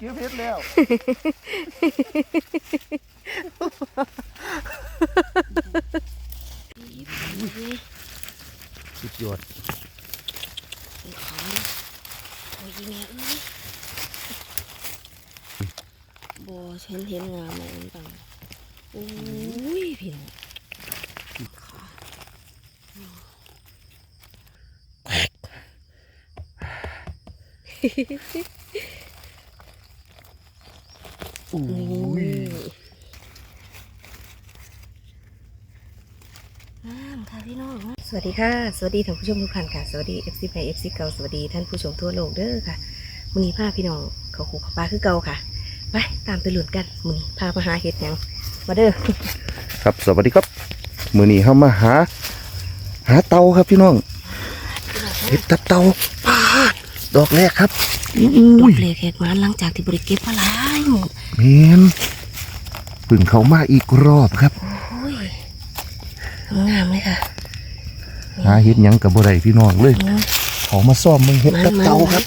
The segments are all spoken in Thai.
เก็บเห็ดแล้วสุดยอดโอ้ยแม่เอ้ยบ่ฉันเห็นงามไหมมันบังโอ้ยพี่น้องขา อุ้ย งามค่ะพี่น้อง สวัสดีค่ะ สวัสดีท่านผู้ชมทุกท่านค่ะ สวัสดี FC ไป FC เก่าสวัสดีท่านผู้ชมทั่วโลกเด้อค่ะมือนี้พาพี่น้องเขาขู่เขาปลาคือเก่าค่ะ ไปตามไปหลุดกันมือนี้พามาหาเห็ดหยังมาเด้อ ครับ สวัสดีครับ มือนี้เข้ามาหา หาเตาครับพี่น้อง เห็ดตับเตาปาดดอกแรกครับ ดอุ้อยกเล็กเห็ดหวานหลังจากที่บริเก็บมาหลายหมดเมนเพึ่งเขามาอีกรอบครับโอ้ยงามเลยค่ะหาเห็ดหยังกับบ่ได้พี่น้องเลยอืมเขามาซ่อมมึงเห็ดตับเตามันๆครับ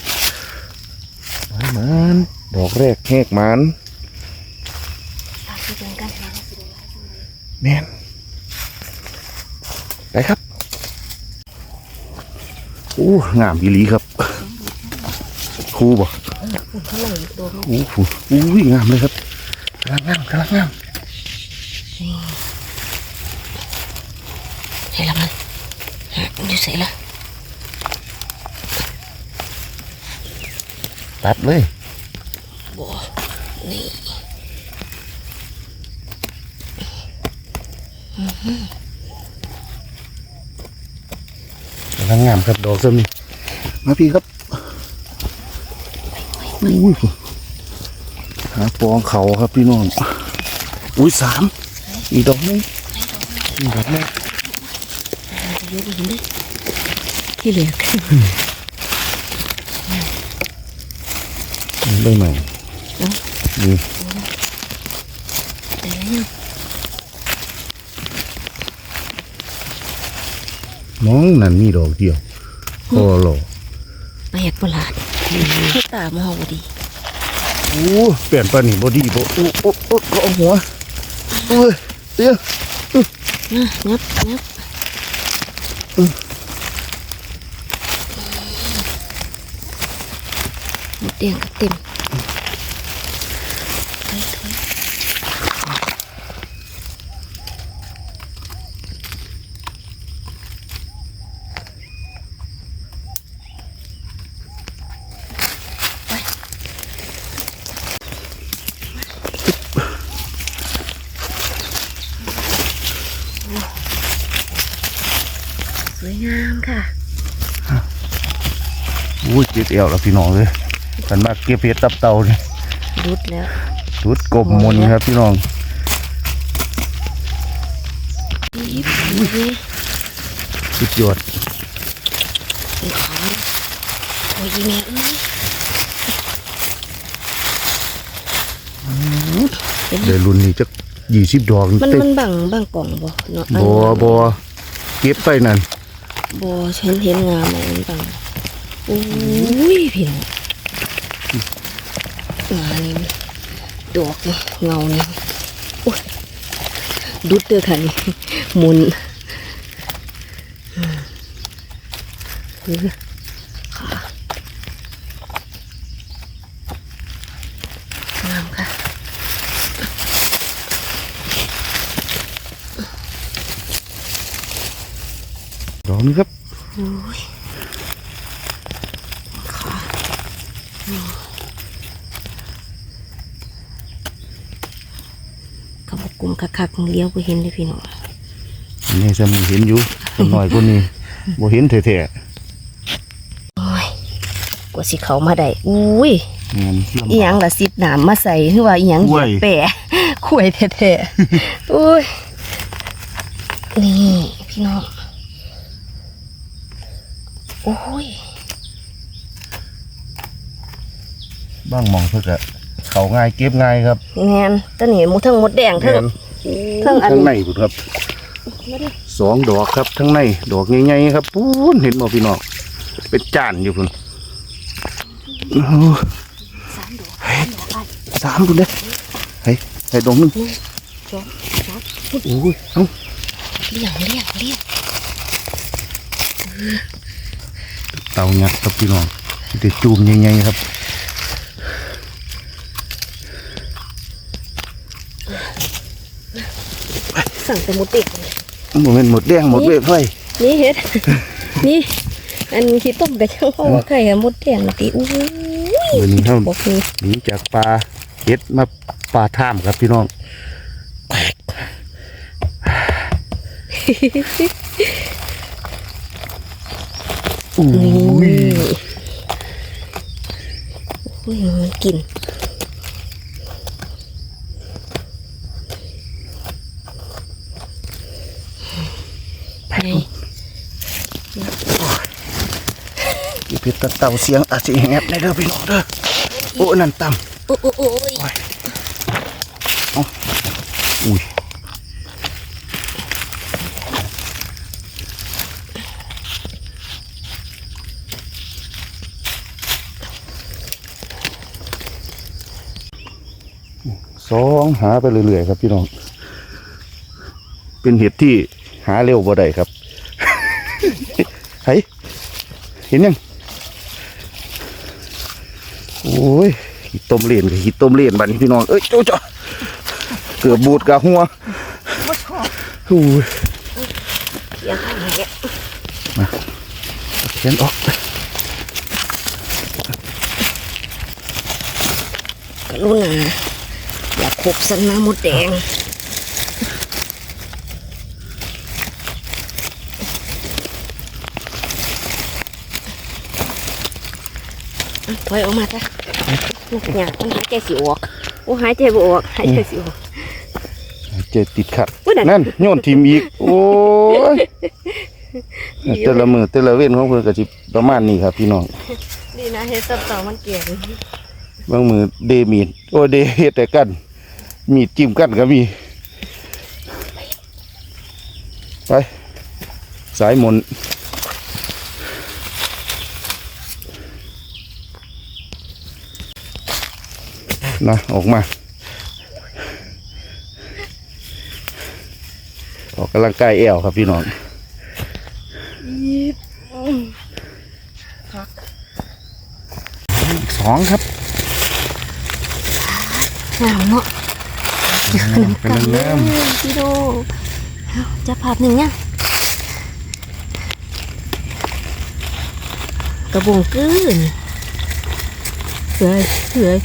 มันมันดอกแรกแหกมันตามไปเดินกันค่ะแมนไปครับอู้งามอีหลีครับ ครูบ่อุ่นเท่าไหร่อีกตัวนึงอู้หูอู้ยงามเลยครับกำลังงามกำลังงามใช่ละมันอยู่ใส่ละตัดเลยบ่นี่กำลังงามครับดอกซ้ำนี่มาพี่ครับ อุ้ยหาปองเขาครับพี่น้อง อุ้ยสามอีกดอกหนึงอีกดอกหนึงจะยกหินดิที่เหลือขึ้นได้ไหมนี่แต่ละอย่างน้องนั่นมีดอกเดียวพอหรอไปเห็ดประหลาด คือตามองดีอู้เปลี่ยนปานี่บอดี้บ่อู้โอ้โอ้ก็เอาหัวเอ้ยเดี๋ยวนะงับงับหมดเตียงก็เต็ม วยงามค่ะอู้เจ็บเอวแล้วพี่น้องเลยกันมาเก็บเห็ดตับเตาเนี่ยรุดแล้วชุดกบมนครับพี่น้องยิบอุ้ยสุดยอดเป็นขาโอ้ยแม่เอ้ยเป็นเดี๋ยวรุ่นนี้จะยี่สิบดอกมันเต็มมันบังบังกล่องบ่เนาะบัวบัวเก็บไปนั่น บ่ฉันเห็นงามไหมมันบังโอ้ยพี่น้องงานี้ดอกนี่เงานี่โอ้ยดุดเด้อค่ะนี่มุนอืมคือค่ะงามค่ะ ดอกนี้ครับโอ้ยขาเขาบอกกลุ่มคักๆเลี้ยวไปเห็นเลยพี่น้องนี่จะมีเห็นอยู่ต้นน้อยกว่านี้บ่เห็นแท้โอ้ยกว่าสิเขามาได้อุ้ยๆงามอีหยังละสิบหนามมาใส่หรือว่าอีหยังเหยียบแปะข่วยแท้ๆอุ้ยนี่พี่น้อง โอ้ยบ้างหมองเพื่อกะเขาง่ายเก็บง่ายครับแมนตอนนี้หมูทั้งหมดแดงทั้งแม่นทั้งอันทั้งในพุดครับสองดอกครับทั้งในดอกใหญ่ๆครับปูนเห็นบ่พี่น้องเป็นจานอยู่พุ่นโอ้สามดอกสามดอกไอ้สามดูเด้เฮ้ยไอ้ดงหนึงหนึ่งสองสามโอ้ยเอ้าเลี้ยงเลี้ยงเลี้ยง เต่ายักษ์ครับพี่น้องเดี๋ยวจูมใหญ่ๆครับสั่งแต่หมดเด็กหมดเป็นหมดแดงหมดเวทไฟนี่เฮ็ด นี่ อันขี้ต้มกับช่างพ่อว่าไข่อะมดแดงน่ะติอู้ยวันนี้เขาบอกนี่หนีจากปลาเฮ็ดมาปลาท่ามครับพี่น้อง อุ้นี่ยอุ้ยมันกินไงอีเพชรตะเต่าเสียงอาจจะแงบในเด้อพี่น้องเด้อโอ้นั่นต่โอ้โอ้โอ้ย สองหาไปเรื่อยๆครับพี่น้อง เป็นเห็ดที่หาเร็วบ่ได้ครับเฮ้ยเห็นยังโอ้ยหิต้มเลียนกับหิต้มเลียนบัดนี้พี่น้องเอ้ยโจ้จ้เกือบบูดกับหัวโอ้ยเสียงข้างไหนเขียนออกกรุณาอย่า ขบสันนะมดแดงอะถอยออกมาจ้ะลูกเนี่ยมันหายใจสิออกโอ้หายใจบ่ออกหายใจสิออกเจติดขัดอุ๊ยนั่นนั่นโยนทีมอีก โอ้ยแต่ละมือแต่ละเว้นของเพื่อนก็จิประมาณนี้ครับพี่น้อง ดีนะเฮ็ดตับต่อมันเกลียดบางมือเดมีดโอ้เดเฮ็ดแต่กัน มีดจิ้มกันก็มี ไป สายหมนนะออกมา ออกกำลังกายแอวครับพี่น้องอีกสองครับหนาวเนาะ เป็นเริ่มพี่โดเอาจะภาพหนึ่งเนี่ยกระบงกืนเฮ้ยเฮ้ย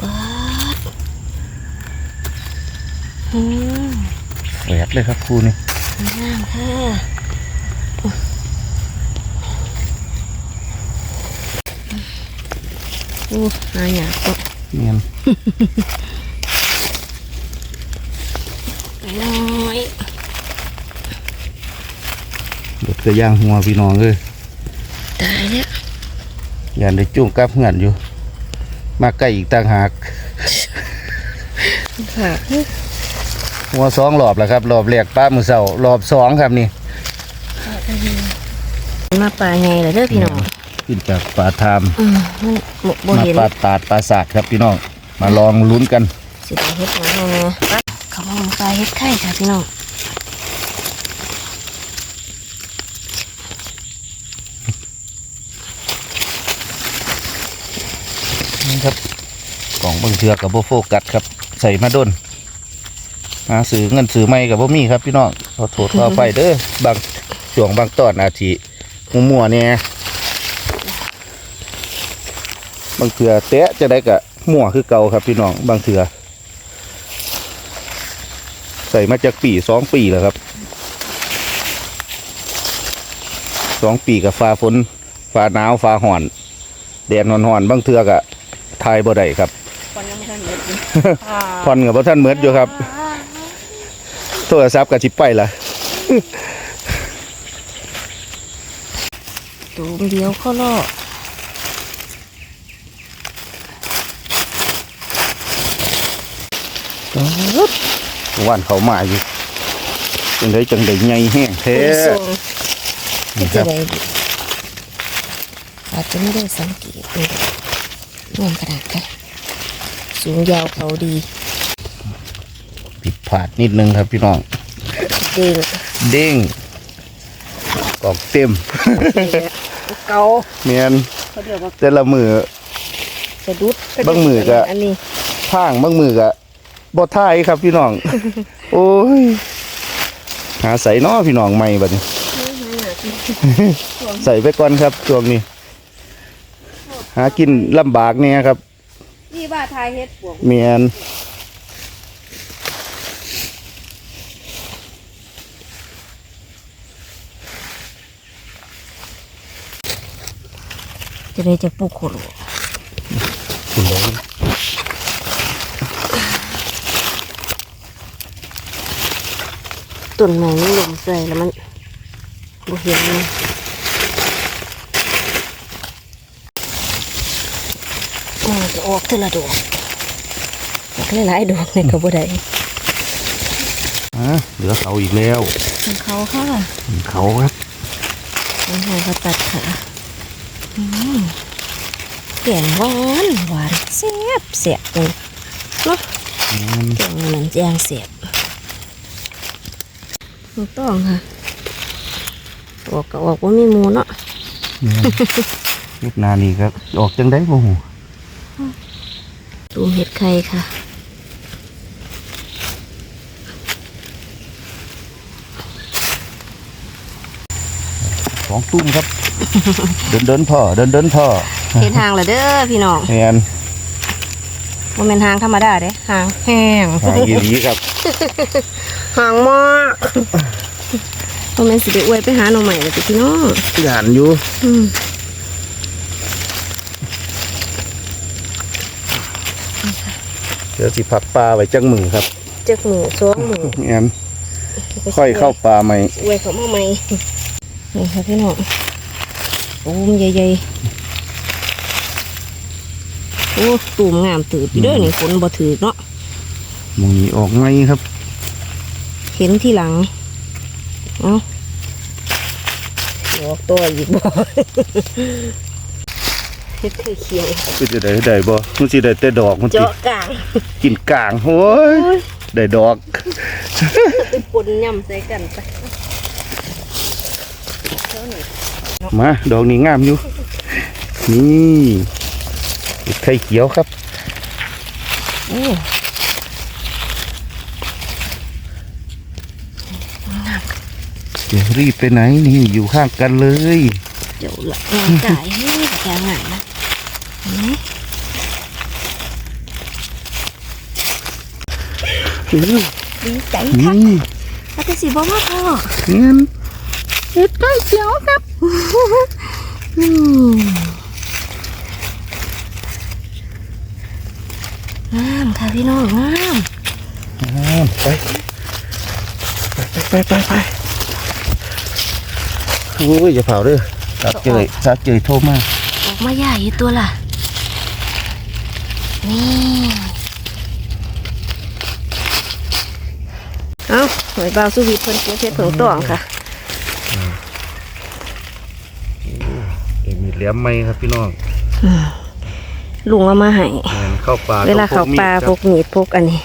ป๊าดอืมแหวกเลยครับครูนี่งามค่ะโอ้หายากก็เนียน น้อยเดือดกระย่างหัวพี่น้องเลยตายแล้วยันได้จุ่มกับเหือนอยู่ มาใกล้อีกต่างหากค่ะหัวสองรอบแล้วครับ รอบแรกป้ามือเสารอบสองครับนี่มาปลาไงล่ะเด้อพี่น้องขึ้นจากป่าทามอืมมันบ่บ่มาเห็นปลาตาดปลาสาดครับพี่น้อง มาลองลุ้นกันสิได้เฮ็ดหยังไงนะเขามา ปลาเฮ็ดไข่ค่ะพี่น้องนี่ครับกล่องบังเทือกับโบโฟกัสครับ ใส่มาด้นหาซื้อเงินซื้อไม่กับโบมีครับพี่น้องขอโทษขอไปเด้อบางช่วงบางตอนอาทิมัวๆเนี่ยบางเถือเตะจะได้กะมั่วคือเก่าครับพี่น้องบางเถือ ส่มาจากปีสองปีแล้วครับสองปีกับฟ้าฝนฟ้าหนาวฟ้าห่อนแดดห่อนๆบางเทือกะทายบ่ได้ครับคนยังไม่ทันเฮ็ดพอนกับพ่ท่านเหมือดอยู่ครับ โทรศัพท์กับชิปไปละตูมเดียวเขาล่อ ว่านเขามาอยู่จังได้จังได้ใหญ่แห้งแท้ส่งนี่คจะรับได้ไปอาจจะไม่ได้สังเกตเลยงามขนาดค่ะสูงยาวเขาดี ผิดพลาดนิดนึงครับพี่น้อง เด้งเด้งกอกเต็มเกาเมียนเขาเรียกว่าแต่ละมือสะดุดบางมือก็อันนี้ทางบางมือกะ บ่ทายครับพี่น้อง โอ้ย หาใส่น้อพี่น้องใหม่บัดนี้ ใส่ไปก่อนครับช่วงนี้ หากินลำบากเนี่ยครับ นี่ว่าทายเฮ็ดปวกเมียนจะได้จะปลูกโคโล คุณลง ต้นไม้มันลมใส่แล้วมันบ่เห็นเลยมันจะออกเท่าละดอกออกหลายๆดอกเนี่ยก็บ่ได้อะเหลือเขาอีกแล้วของเขาค่ะเขาครับมันให้เขาตัดขาอืมแกงหวานหวานแซ่บแซ่บเลยเนาะเมียนแกงมันนั้นแจงแซ่บ ถูกต้องค่ะออกก็ออกว่ามีหมูเนาะเมียนเวียดนานี่ครับออกจังได้บ่หูตูมเห็ดไข่ค่ะสองตุ้มครับ เดินเดินพ่อเดินเดินพ่อเห็ดหางเหรอเด้อพี่น้องเมียนมันเป็นหางธรรมดาเด้หางแห้งหางอีหลีครับ หางมากมันเป็นสิไปอวยไปหาหน่อใหม่เลยพี่น้องหยานอยู่อืมเดี๋ยวสิพักปลาไว้จังมือครับเจ็กหมูซ้องหมูเมียนค่อยเข้าปลาใหม่อวยเขามาใหม่นี่ค่ะพี่น้องโอ้มใหญ่ๆโอ้ตูมงามตืบอยู่เด้อนี่ฝนบ่ถือเนาะหมึงนี้ออกไงครับ เห็นที่หลัง เอ้าบอกตัวอีกบ่เฮ็ดคือเขียวก็จะได้ได้บ่มันสิได้แต่ดอกมันสิเจาะกลางกินกลางโอ้ยได้ดอกไปปนย่ำใส่กันไปมาดอกนี้งามอยู่ นี่เห็ดไข่เขียวครับโอ้ เดี๋ยวรีบไปไหนนี่อยู่ข้างกันเลยเจ้าละงานกายนี่แกงานนะเห็นไหมดีใจค่ะนี่อาจจะสิบ่มาพอเงี้ยเฮ็ดไก่เขียวครับอืมงามค่ะพี่น้องงามไปไปไปไปไปโอ้ยอย่าเผาเด้อซักเจยซักเจยโทรมาออกมาใหญ่อยู่ตัวล่ะ นี่เอาหอยเบาสู้วิทย์เพิ่นเก็บเพชรเผิงตองค่ะเอ็มีเหลี่ยมไหมครับพี่น้องลุงเอามาให้แม่นเข้าป่าเวลาเขาปลาพพกมีดพกอันนี้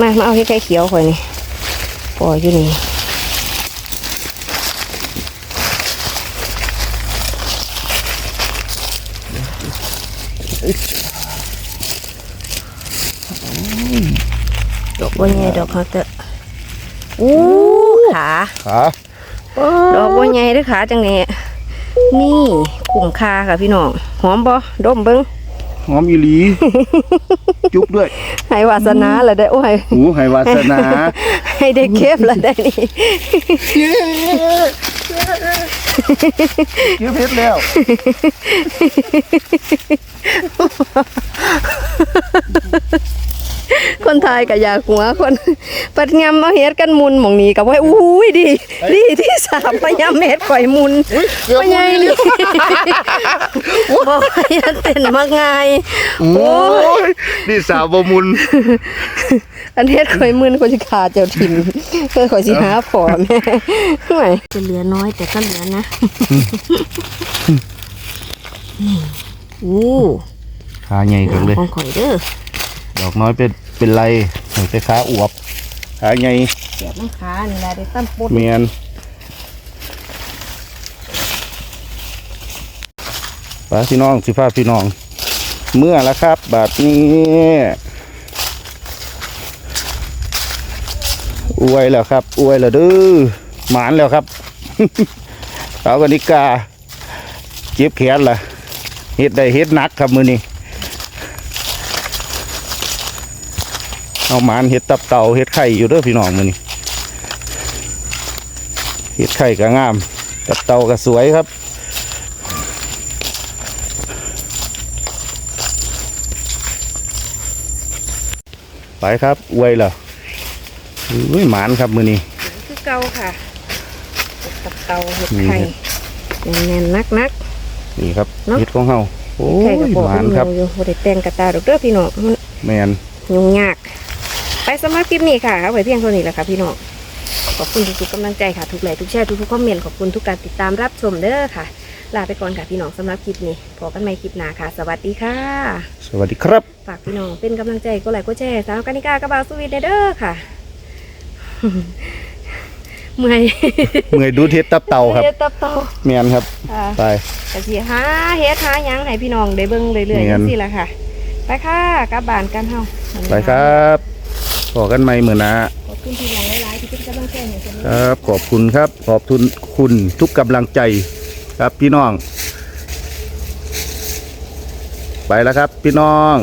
มามาเอาให้ไข่เขียวข่อยนี่ปล่อยอยู่นี่ บัวใหญ่ดอกเขาเตอะอู้ขาขาดอกบัวใหญ่เด้วยขาจังนี้นี่กลุ่มคาค่ะพี่น้องหอมบ่ดมเบิ้งหอมอีหลี จุ๊บด้วยให้วาสนาละได้โอ้ยหูให้วาสนาให้ได้เก็บละได้นี่เกี่ยวเพชรแล้ว คนไทยกับอยากหัวคน ปัดยำมาเฮ็ดกันมุนหมองนี้กับว่าอุ้ยดี ดีที่สามพยำเฮ็ดข่อยมุนพ่อใหญ่นี่บอกว่าอย่าเต้นมากง่ายโอ้ยนี่สาวบมุน อันเฮ็ดข่อยมุนข่อยสิขาเจ้าถิ่นเพื่อข่อยสิหาพ่อแม่ห่วยจะเหลือน้อยแต่ก็เหลือนะอู้ขาใหญ่กันเลยของข่อยเด้อ ดอกน้อยเป็นเป็นไรหนึ่งแต่ขาอวบขาใหญ่เสียบน้ำขานี่แหละได้ตั้มปดเมียนป้าพี่น้องสิฟ้าพี่น้อง เมื่อแล้วครับบาทนี้อวยแล้วครับ อวยแล้วเด้อหมานแล้วครับสาวกนิกาเจ็บแขนล่ะเฮ็ดได้เฮ็ดหนักครับมือนี้ เอาหมานเฮ็ดตับเต่าเฮ็ดไข่อยู่เด้อพี่น้องมือนี้เห็ดไข่ก็งามกับเตาก็สวยครับไปครับอวยเหรออุ้ยหมานครับมือนี้คือเก่าค่ะเห็ดกับเตาเห็ดนี่ไข่เห็ดแน่นๆนักนักนี่ครับเนาะเห็ดของเฮาโอ้ๆไข่ยกับบอกหมานครับอยู่บ่ได้แต่งกระตาดอกเด้อพี่น้องมันแมนยุ่งยากไป สำหรับคลิปนี้ค่ะเอาไว้เพียงเท่านี้แหละค่ะพี่น้องขอบคุณทุกๆกำลังใจค่ะ ทุกไลค์ทุกแชร์ทุกๆคอมเมนต์ขอบคุณทุกการติดตามรับชมเด้อค่ะ ลาไปก่อนค่ะพี่น้องสำหรับคลิปนี้พบกันใหม่คลิปหน้าค่ะ สวัสดีค่ะ สวัสดีครับ ฝากพี่น้องเป็นกำลังใจก็ไลค์ก็แชร์สาวกานิกากระบาวสวีทเด้อค่ะ เมื่อยเมื่อยดูเห็ดตับเตาครับเฮ็ดตับเตาแมนครับอ่าไป กะสิหาเฮ็ดหาหยังให้พี่น้องได้เบิ่งเรื่อยๆแม่จันงซี่ล่ะค่ะ ไปค่ะกลับบ้านกันเฮา ไปครับ พอกันไหมมือหนะขอบคุณพี่น้องหลายๆที่เป็นกำลังใจให้ฉันครับขอบคุณครับ ขอบคุณคุณทุกกำลังใจครับพี่น้อง ไปแล้วครับพี่น้อง